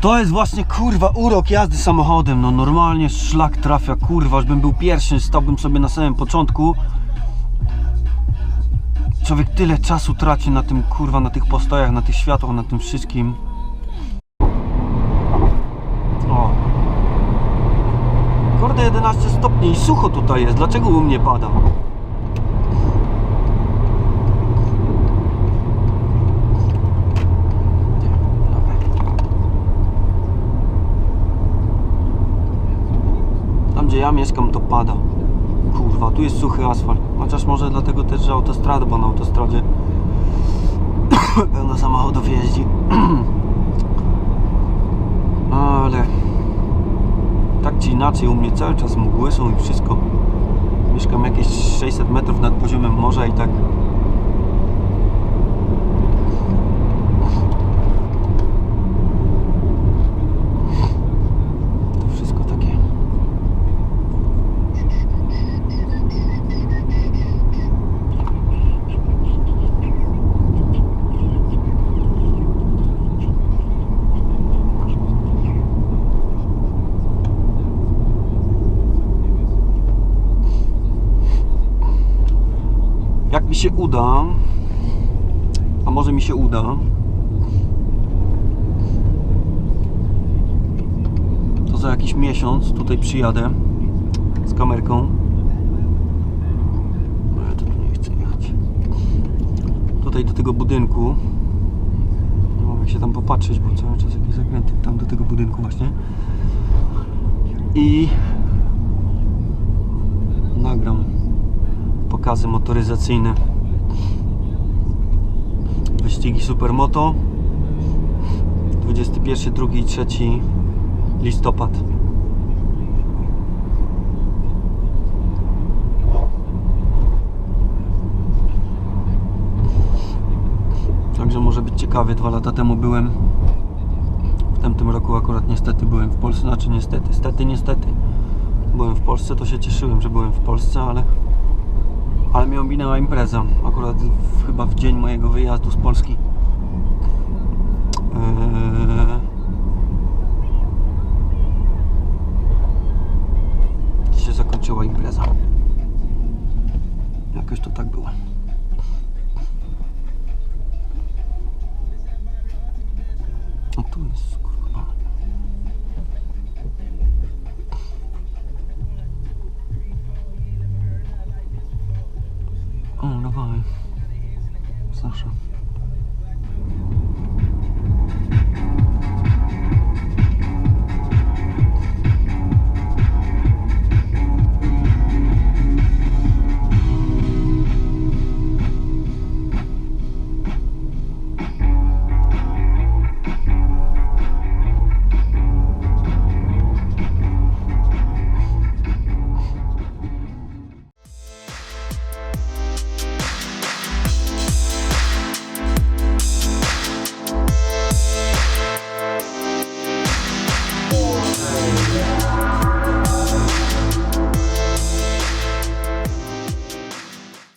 To jest właśnie kurwa urok jazdy samochodem. No normalnie szlak trafia, kurwa, już bym był pierwszy, stałbym sobie na samym początku. Człowiek tyle czasu traci na tym kurwa, na tych postojach, na tych światłach, na tym wszystkim. Stopni i sucho tutaj jest. Dlaczego u mnie pada? Tam gdzie ja mieszkam to pada. Kurwa, tu jest suchy asfalt. Chociaż może dlatego też, że autostrada, bo na autostradzie pełno samochodów jeździ. Ale tak czy inaczej u mnie cały czas mgły są i wszystko. Mieszkam jakieś 600 metrów nad poziomem morza i tak to wszystko takie Jak mi się uda, a może mi się uda, to za jakiś miesiąc tutaj przyjadę z kamerką. No ja to tu nie chcę jechać. Tutaj do tego budynku. Nie mogę się tam popatrzeć, bo cały czas jakieś zakręty tam do tego budynku właśnie. I pokazy motoryzacyjne. Wyścigi Supermoto 21, 2 i 3 listopad. Także może być ciekawie. Dwa lata temu byłem w tamtym roku akurat niestety byłem w Polsce, znaczy niestety, stety, niestety byłem w Polsce, to się cieszyłem, że byłem w Polsce, ale ale mnie ominęła impreza. Akurat w, chyba w dzień mojego wyjazdu z Polski. 放松